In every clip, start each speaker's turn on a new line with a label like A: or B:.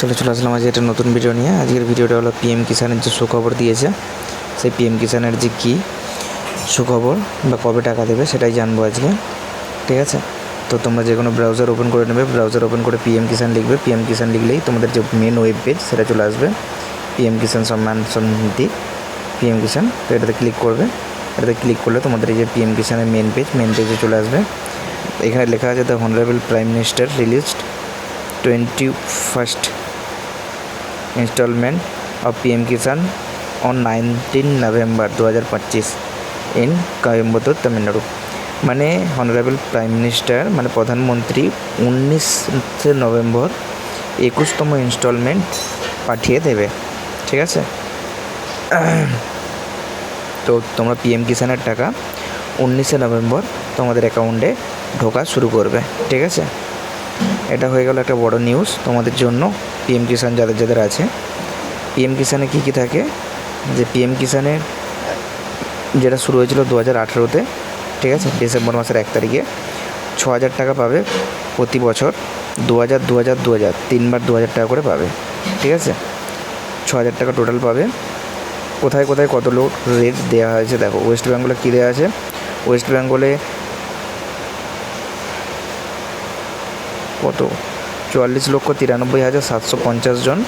A: চলে চলে আসলাম আজ একটা নতুন ভিডিও নিয়ে। আজকের ভিডিওটা হলো পিএম কিষানের যে সুখবর দিয়েছে, সেই পিএম কিষানের যে কী সুখবর বা কবে টাকা দেবে সেটাই জানব আজকে, ঠিক আছে? তো তোমরা যে কোনো ব্রাউজার ওপেন করে নেবে ব্রাউজার ওপেন করে পিএম কিষান লিখবে। পিএম কিষান লিখলেই তোমাদের যে মেন ওয়েব পেজ সেটা চলে আসবে। পিএম কিষান সম্মান সমৃদ্ধি পিএম কিষান তো এটাতে ক্লিক করবে। এটাতে ক্লিক করলে তোমাদের এই যে পিএম কিষানের মেন পেজ মেন পেজে চলে আসবে। এখানে লেখা আছে the honourable prime minister released twenty first of PM Kisan on nineteen November দু হাজার পঁচিশ ইন কোয়েম্বতূর তামিলনাড়ু। মানে হনারেবল প্রাইম মিনিস্টার মানে প্রধানমন্ত্রী উনিশে নভেম্বর একুশতম ইনস্টলমেন্ট পাঠিয়ে দেবে। ঠিক আছে? তো তোমরা পিএম কিষানের টাকা উনিশে নভেম্বর তোমাদের অ্যাকাউন্টে ঢোকা শুরু করবে। ঠিক আছে? এটা হয়ে গেল একটা বড় নিউজ তোমাদের জন্য পিএম কিষান যাদের যাদের আছে। পিএম কিষানে কী কী থাকে? যে পিএম কিষানের যেটা শুরু হয়েছিল দু হাজার আঠেরোতে, ঠিক আছে ডিসেম্বর মাসের এক তারিখে ছ হাজার টাকা পাবে প্রতি বছর, দু হাজার দু হাজার দু হাজার, তিনবার দু হাজার টাকা করে পাবে, ঠিক আছে? ছ হাজার টাকা টোটাল পাবে। কোথায় কোথায় কত লোক রেট দেওয়া হয়েছে, দেখো ওয়েস্ট বেঙ্গলে কী দেওয়া আছে? ওয়েস্ট বেঙ্গলে কত? চুয়াল্লিশ লক্ষ তিরানব্বই হাজার সাতশো পঞ্চাশ জন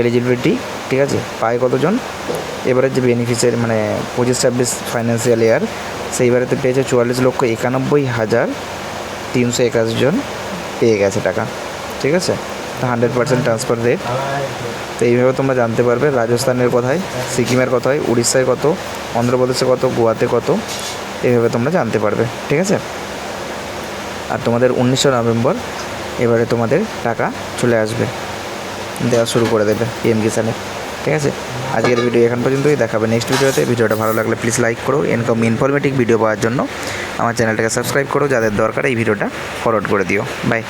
A: এলিজিবিলিটি ঠিক আছে? পায় কতজন? এবারে যে বেনিফিসিয়ারি মানে পঁচিশ ছাব্বিশ ফাইন্যান্সিয়াল ইয়ার সেইবারেতে পেয়েছে চুয়াল্লিশ লক্ষ একানব্বই হাজার তিনশো একাশি জন পেয়ে গেছে টাকা, ঠিক আছে? হান্ড্রেড পার্সেন্ট ট্রান্সফার রেট তো এইভাবে তোমরা জানতে পারবে রাজস্থানের কথায়, সিকিমের কথায়, উড়িষ্যায় কত, অন্ধ্রপ্রদেশে কত, গোয়াতে কত, এইভাবে তোমরা জানতে পারবে, ঠিক আছে? আর তোমাদের উনিশে নভেম্বর এবারে তোমাদের টাকা চলে আসবে। দেওয়া শুরু করে দেবে পিএম কিষানে ঠিক আছে? আজকের ভিডিও এখন পর্যন্তই। দেখাবে নেক্সট ভিডিওতে। ভিডিওটা ভালো লাগলে প্লিজ লাইক করো। এরকম ইনফরমেটিভ ভিডিও পাওয়ার জন্য আমার চ্যানেলটাকে সাবস্ক্রাইব করো। যাদের দরকার এই ভিডিওটা ফরওয়ার্ড করে দিও। বাই